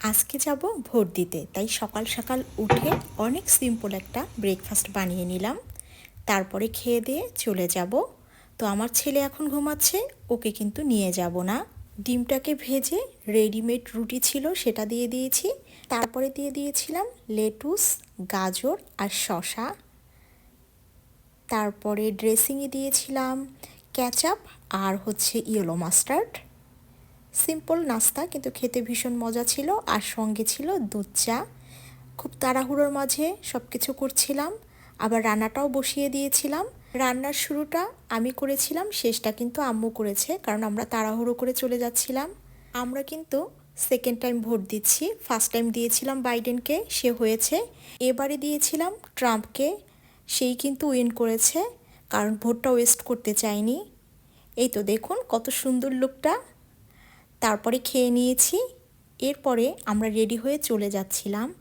আজকে যাব ভোট দিতে, তাই সকাল সকাল উঠে অনেক সিম্পল একটা ব্রেকফাস্ট বানিয়ে নিলাম। তারপরে খেয়ে দিয়ে চলে যাব। তো আমার ছেলে এখন ঘুমাচ্ছে, ওকে কিন্তু নিয়ে যাব না। ডিমটাকে ভেজে রেডিমেড রুটি ছিল সেটা দিয়ে দিয়েছি। তারপরে দিয়ে দিয়েছিলাম লেটুস গাজর আর শশা তারপরে ড্রেসিংয়ে দিয়েছিলাম ক্যাচাপ আর হচ্ছে ইয়েলো মাস্টার্ড সিম্পল নাস্তা, কিন্তু খেতে ভীষণ মজা ছিল, আর সঙ্গে ছিল দুধ চা। খুব তাড়াহুড়োর মাঝে সব কিছু করছিলাম, আবার রান্নাটাও বসিয়ে দিয়েছিলাম। রান্নার শুরুটা আমি করেছিলাম, শেষটা কিন্তু আম্মু করেছে, কারণ আমরা তাড়াহুড়ো করে চলে যাচ্ছিলাম। আমরা কিন্তু সেকেন্ড টাইম ভোট দিচ্ছি ফার্স্ট টাইম দিয়েছিলাম বাইডেনকে, সে হয়েছে। এবারে দিয়েছিলাম ট্রাম্পকে, সেই কিন্তু উইন করেছে, কারণ ভোটটা ওয়েস্ট করতে চায়নি। এই তো দেখুন কত সুন্দর লুকটা তারপরে খেয়ে নিয়েছি। এরপরে আমরা রেডি হয়ে চলে যাচ্ছিলাম।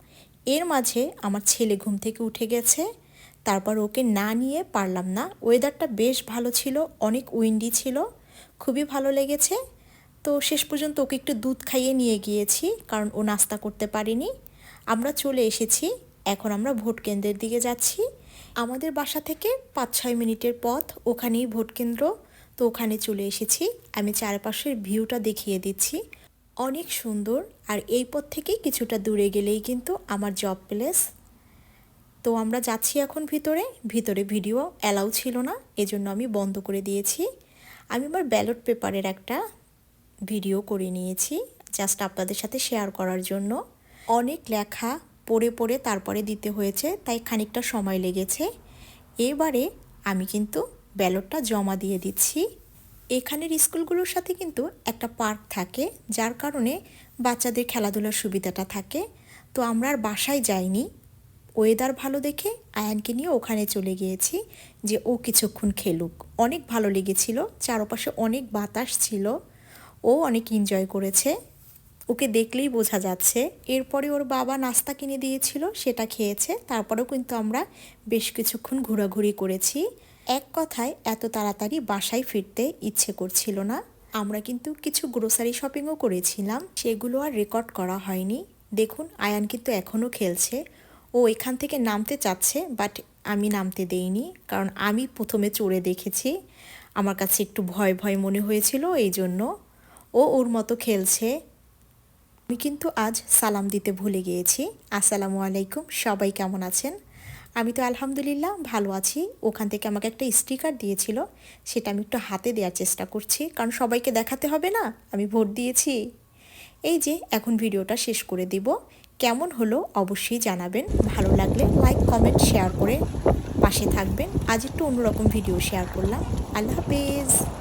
এর মাঝে আমার ছেলে ঘুম থেকে উঠে গেছে। তারপর ওকে না নিয়ে পারলাম না। ওয়েদারটা বেশ ভালো ছিল, অনেক উইন্ডি ছিল, খুবই ভালো লেগেছে। তো শেষ পর্যন্ত ওকে একটু দুধ খাইয়ে নিয়ে গিয়েছি, কারণ ও নাস্তা করতে পারিনি। আমরা চলে এসেছি। এখন আমরা ভোট কেন্দ্রের দিকে যাচ্ছি। আমাদের বাসা থেকে পাঁচ ছয় মিনিটের পথ, ওখানেই ভোট কেন্দ্র। তো ওখানে চলে এসেছি। আমি চারপাশের ভিউটা দেখিয়ে দিচ্ছি। অনেক সুন্দর। আর এই পথ থেকেই কিছুটা দূরে গেলেই কিন্তু আমার জব প্লেস তো আমরা যাচ্ছি এখন ভিতরে। ভিতরে ভিডিও অ্যালাউ ছিল না। এজন্য আমি বন্ধ করে দিয়েছি। আমি আমার ব্যালট পেপারের একটা ভিডিও করে নিয়েছি জাস্ট আপনাদের সাথে শেয়ার করার জন্য। অনেক লেখা পড়ে পড়ে তারপরে দিতে হয়েছে, তাই খানিকটা সময় লেগেছে। এবারে আমি কিন্তু ব্যালটটা জমা দিয়ে দিচ্ছি। এখানের স্কুলগুলোর সাথে কিন্তু একটা পার্ক থাকে, যার কারণে বাচ্চাদের খেলাধুলার সুবিধাটা থাকে। তো আমরা আর বাসায় যাইনি। ওয়েদার ভালো দেখে আয়ানকে নিয়ে ওখানে চলে গিয়েছি যে ও কিছুক্ষণ খেলুক। অনেক ভালো লেগেছিল, চারপাশে অনেক বাতাস ছিল। ও অনেক এনজয় করেছে। ওকে দেখলেই বোঝা যাচ্ছে। এরপরে ওর বাবা নাস্তা কিনে দিয়েছিল, সেটা খেয়েছে। তারপরেও কিন্তু আমরা বেশ কিছুক্ষণ ঘোরাঘুরি করেছি। এক কথায়, এত তাড়াতাড়ি বাসায় ফিরতে ইচ্ছে করছিল না। আমরা কিন্তু কিছু গ্রোসারি শপিংও করেছিলাম, সেগুলো আর রেকর্ড করা হয়নি। দেখুন, আয়ান কিন্তু এখনও খেলছে। ও এখান থেকে নামতে চাচ্ছে বাট আমি নামতে দেইনি, কারণ আমি প্রথমে চড়ে দেখেছি। আমার কাছে একটু ভয় ভয় মনে হয়েছিল এই জন্য। ও ওর মতো খেলছে। আমি কিন্তু আজ সালাম দিতে ভুলে গিয়েছি। আসসালামু আলাইকুম, সবাই কেমন আছেন? আমি তো আলহামদুলিল্লাহ ভালো আছি। ওখান থেকে আমাকে একটা স্টিকার দিয়েছিল। সেটা আমি একটু হাতে দেওয়ার চেষ্টা করছি। কারণ সবাইকে দেখাতে হবে না, আমি ভোট দিয়েছি। এই যে, এখন ভিডিওটা শেষ করে দিব। কেমন হলো অবশ্যই জানাবেন। ভালো লাগলে লাইক, কমেন্ট, শেয়ার করে পাশে থাকবেন। আজ একটু অন্যরকম ভিডিও শেয়ার করলাম। আল্লাহ হাফেজ।